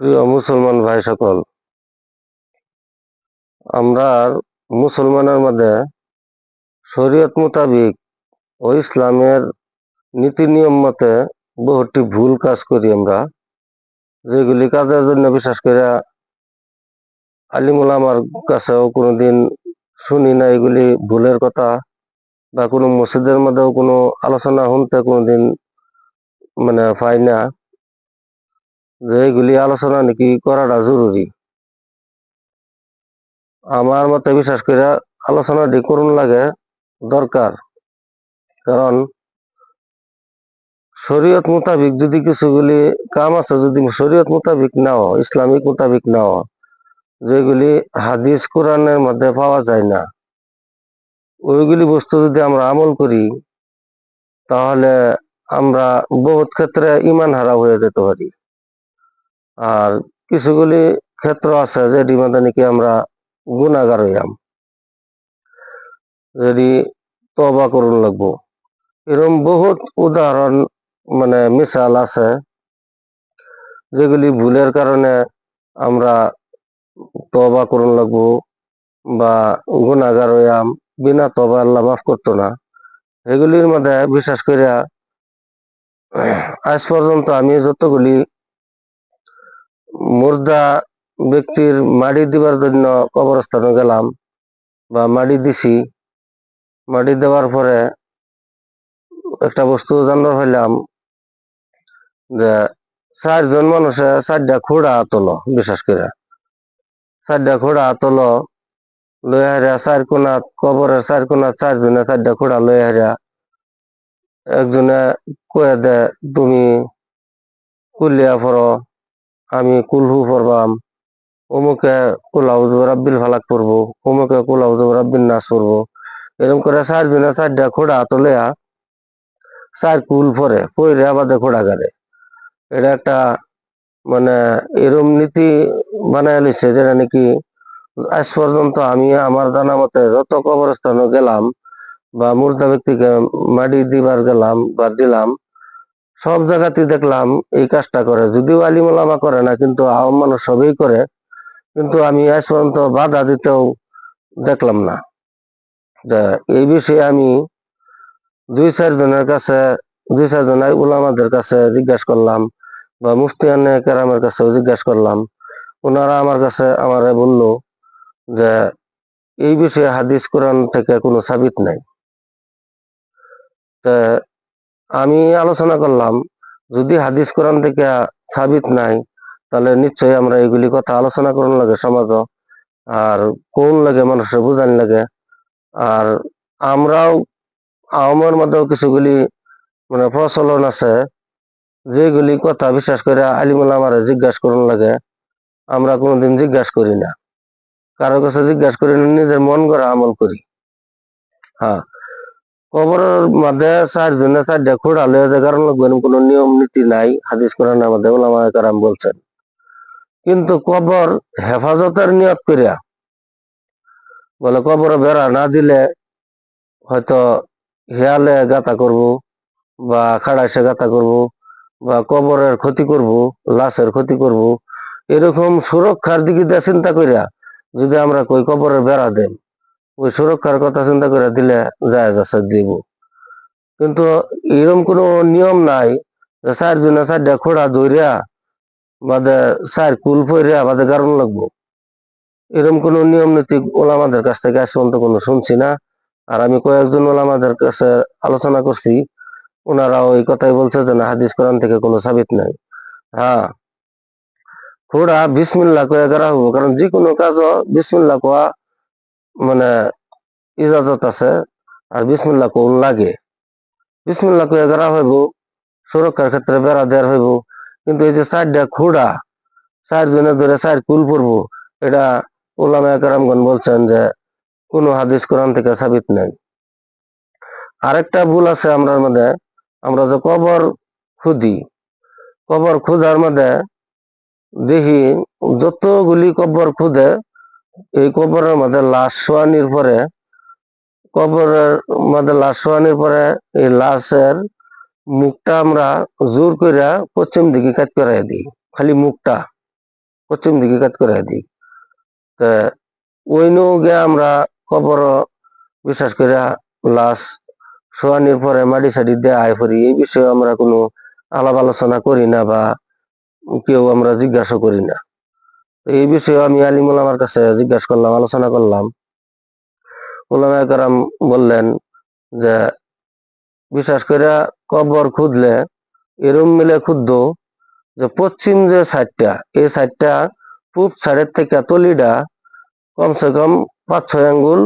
প্রিয় মুসলমান ভাই সকল আমরা মুসলমানের মধ্যে শরীয়ত মোতাবিক ও ইসলামের নীতি নিয়ম মতে বহুটি ভুল কাজ করি আমরা। যেগুলি কাজের জন্য বিশেষ করে আলিমুল আমার কাছেও কোনোদিন শুনি না, এগুলি ভুলের কথা বা কোনো মসজিদের মধ্যেও কোনো আলোচনা শুনতে কোনোদিন মানে পাই না। যে এগুলি আলোচনা নাকি করাটা জরুরি। আমার মতে বিশ্বাস করে আলোচনাটি করুন লাগে দরকার। কারণ শরীয়ত মোতাবিক যদি কিছুগুলি কাম আছে, যদি শরীয়ত মোতাবিক না ইসলামিক মোতাবিক না যেগুলি হাদিস, কোরআনের মধ্যে পাওয়া যায় না, ওইগুলি বস্তু যদি আমরা আমল করি, তাহলে আমরা বহুত ক্ষেত্রে ইমান হারা হয়ে যেতে পারি। আর কিছুগুলি ক্ষেত্র আছে মধ্যে নাকি আমরা গুণাগার হইয়াম। যদি তবা করুন লাগবো। এরকম বহুত উদাহরণ মানে মিসাল আছে, যেগুলি ভুলের কারণে আমরা তবা করুন লাগবো বা গুণাগার হইয়াম, বিনা তবা আল্লাহ মাফ করতো না। এগুলির মধ্যে বিশেষ করে আজ পর্যন্ত আমি যতগুলি মুর্দা ব্যক্তির মাটি দিবার জন্য কবরস্থানে গেলাম বা মাটি দিছি। মাটি দেওয়ার পরে একটা বস্তু জানার হইলাম যে চারজন মানুষে চারটা খোড়া আতল বিশেষ করে। চারটা খোড়া আতল লই হারিয়া চার কোনা কবরের চার কোনা চারজনে চারটা খোড়া লই হারিয়া একজনে কয়ে দে, তুমি কুলিয়া পড়ো। আমি কুলহু পড়বাম অমুকে কুলাউজ রাব্বিল ফালাক পড়ব অমুকে কুলাউজ রাব্বিল নাচ পড়ব। এরকম করে চারজনে চারটা খোড়া তোলেয়া চার কুল পরে পরে আবাদে খোড়া গাড়ে। এটা একটা মানে এরম নীতি বানায় লিছে যেটা নাকি আজ পর্যন্ত আমি আমার জানা মতে যত কবরস্থানে গেলাম বা মুর্দা ব্যক্তিকে মাটি দিবার গেলাম বা দিলাম সব জায়গাতেই দেখলাম এই কাজটা করে। যদিও আলিমুলামা করে না, কিন্তু আওয়াম মানুষ সবই করে। কিন্তু আমি আজ পর্যন্ত বাধা দিতেও দেখলাম না। এই বিষয়ে আমি দুই চারজনের কাছে, দুই চার জন উলামাদের কাছে জিজ্ঞাসা করলাম বা মুফতিয়ানে কেরামের কাছেও জিজ্ঞাসা করলাম। ওনারা আমার কাছে আমারে বলল যে, এই বিষয়ে হাদিস কোরআন থেকে কোনো সাবিত নাই। আমি আলোচনা করলাম, যদি হাদিস কোরআন থেকে সাবিত নাই, তাহলে নিশ্চয়ই আমরা এগুলি কথা আলোচনা করুন লাগে সমাজ আর কোন লাগে মানুষের বুঝান লাগে, আর আমরাও আওয়ামের মধ্যেও কিছুগুলি মানে প্রচলন আছে, যেগুলি কথা বিশ্বাস করে আলিমুল আমার জিজ্ঞাসা করুন লাগে, আমরা কোনোদিন জিজ্ঞাসা করি না। কারও কাছে জিজ্ঞাসা করি না, নিজের মন করা আমল করি। হ্যাঁ। কবরের মধ্যে চারজনে চারটা খোড়া লয়ে যে কারণ কোনো নিয়ম নীতি নাই, হাদিস কোরআন আমাদের ওলামা কারাম বলছেন। কিন্তু কবর হেফাজতের নিয়ত করিয়া, বলে কবর বেড়া না দিলে হয়তো হেয়ালে গাতা করব, বা খাড়াইসে গাতা করব, বা কবরের ক্ষতি করব, লাশের ক্ষতি করব, এরকম সুরক্ষার দিকে চিন্তা করিয়া যদি আমরা কই কবরের বেড়া দেন। ওই সুরক্ষার কথা চিন্তা করে দিলে যায় যাচ্ছে দিব। কিন্তু এরকম কোনো নিয়ম নাই যে চারজনে চারটা খোড়া ধরিয়া বাদে চার কুল ফইরিয়া বাদে কারণ লাগবো। এরকম কোনো নিয়ম নীতি ওলামাদের কাছ থেকে আজ পর্যন্ত কোনো শুনছি না। আর আমি কয়েকজন ওলামাদের কাছে আলোচনা করছি, ওনারা ওই কথাই বলছে যে না, হাদিস কোরআন থেকে কোনো সাবিত নাই। হ্যাঁ খোড়া বিসমিল্লা কয়ে করা হব কারণ যে কোনো কাজও বিসমিল্লা কোয়া মানে ইজাজত আছে আর বিসমিল্লা কোন লাগে। বিসমিল্লা কয়ে করা হইব, সুরক্ষার ক্ষেত্রে বেড়া দেওয়ার হইব, কিন্তু এই যে চারটা খোড়া চারজনে ধরে চার কুল পড়ব, এটা ওলামা কারামগণ বলছেন যে কোনো হাদিস কোরআন থেকে সাবিত নাই। আরেকটা ভুল আছে আমরার মধ্যে, আমরা যে কবর খুদি কবর খুদার মধ্যে দেখি যতগুলি কবর খুদে এই কবরের মধ্যে লাশ শোয়ানির পরে, কবরের মধ্যে লাশ শোয়ানির পরে এই লাশের মুখটা আমরা জোর কইরা পশ্চিম দিকে কাট করাই দিই, খালি মুখটা পশ্চিম দিকে কাজ করে দিই। তা ওই গে আমরা কবর বিশ্বাস করে লাশ শোয়ানির পরে মাটি সাটি দেয়া করি এই বিষয়ে আমরা কোনো আলাপ আলোচনা করি না বা কেউ আমরা জিজ্ঞাসা করি না। এই বিষয়ে আমি আলিমুল আমার কাছে জিজ্ঞাসা করলাম, আলোচনা করলাম। ওলামা কারাম বললেন যে, বিশেষ করে কবর খুঁজলে এরম মিলে খুঁজতো যে পশ্চিম যে সাইডটা এই সাইডটা পূব সাইডের থেকে তলিটা কমসে কম পাঁচ ছয় আঙ্গুল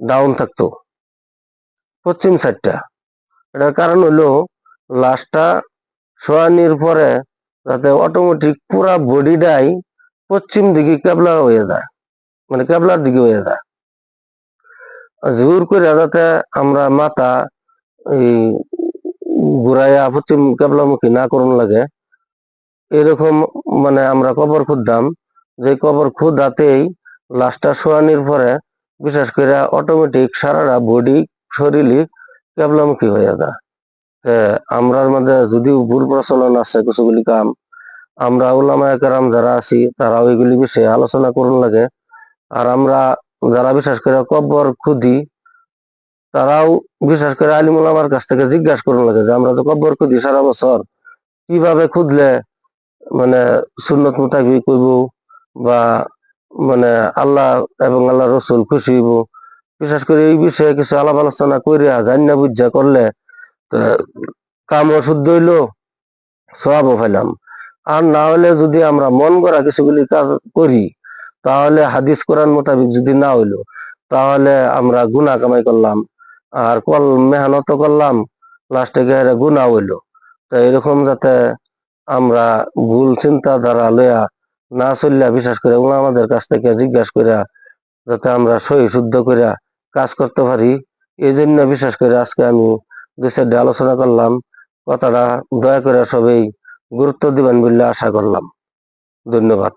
ডাউন থাকতো, পশ্চিম সাইডটা এটার কারণ হলো লাশটা শোয়ানির পরে যাতে অটোমেটিক পুরা বডিটাই পশ্চিম দিকে কেবলা হয়ে যায় মানে কেবলার দিকে হয়ে যায়। জোর করে যাতে আমরা মাথা এই ঘুরাইয়া পশ্চিম কেবলামুখী না করুন লাগে, এরকম মানে আমরা কবর খুঁজতাম। যে কবর খুদাতেই লাশটা শোয়ানির পরে বিশেষ করে অটোমেটিক সারাটা বডি শরীরই কেবলামুখী হয়ে যায়। আমরার মধ্যে যদিও ভুল প্রচলন আছে কিছুগুলি কাম আমরা ওলামা একরাম যারা আছি তারা ওইগুলি বিষয়ে আলোচনা করুন লাগে। আর আমরা যারা বিশেষ করে কবর খুদি, তারাও বিশেষ করে আলিমুল আমার কাছ থেকে জিজ্ঞাসা করুন লাগে যে আমরা তো কবর খুদি সারা বছর কীভাবে খুদলে মানে সুন্নত মোতাবিক কইব বা মানে আল্লাহ এবং আল্লাহ রসুল খুশি হইব। বিশেষ করে এই বিষয়ে কিছু আলাপ আলোচনা করিয়া জান্না বুঝা করলে কামও শুদ্ধ হইল সবও পাইলাম। আর না হলে যদি আমরা মন করা কিছুগুলি কাজ করি, তাহলে হাদিস কোরআন মোতাবিক যদি না হইল, তাহলে আমরা গুনাহ কামাই করলাম, আর কল মেহনত করলাম লাস্টে গিয়ে গুনাহ হইল। তো এরকম যাতে আমরা ভুল চিন্তাধারা লইয়া না চলিয়া বিশ্বাস করে ওগুলো আমাদের কাছ থেকে জিজ্ঞাসা করিয়া, যাতে আমরা সহি শুদ্ধ করিয়া কাজ করতে পারি এই জন্য বিশ্বাস করে আজকে আমি দেশের আলোচনা করলাম। কথাটা দয়া করে সবাই গুরুত্ব দিবেন বলে আশা করলাম ধন্যবাদ